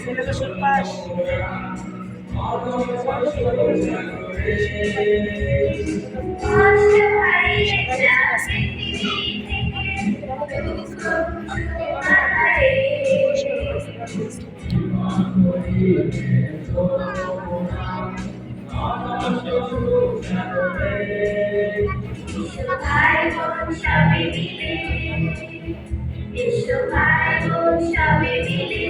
ছেলেটা সুপাস ভাই বোন সবে মিলে বিশ্ব ভাই বোন সবে মিলে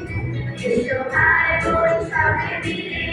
It's so high, boy, it's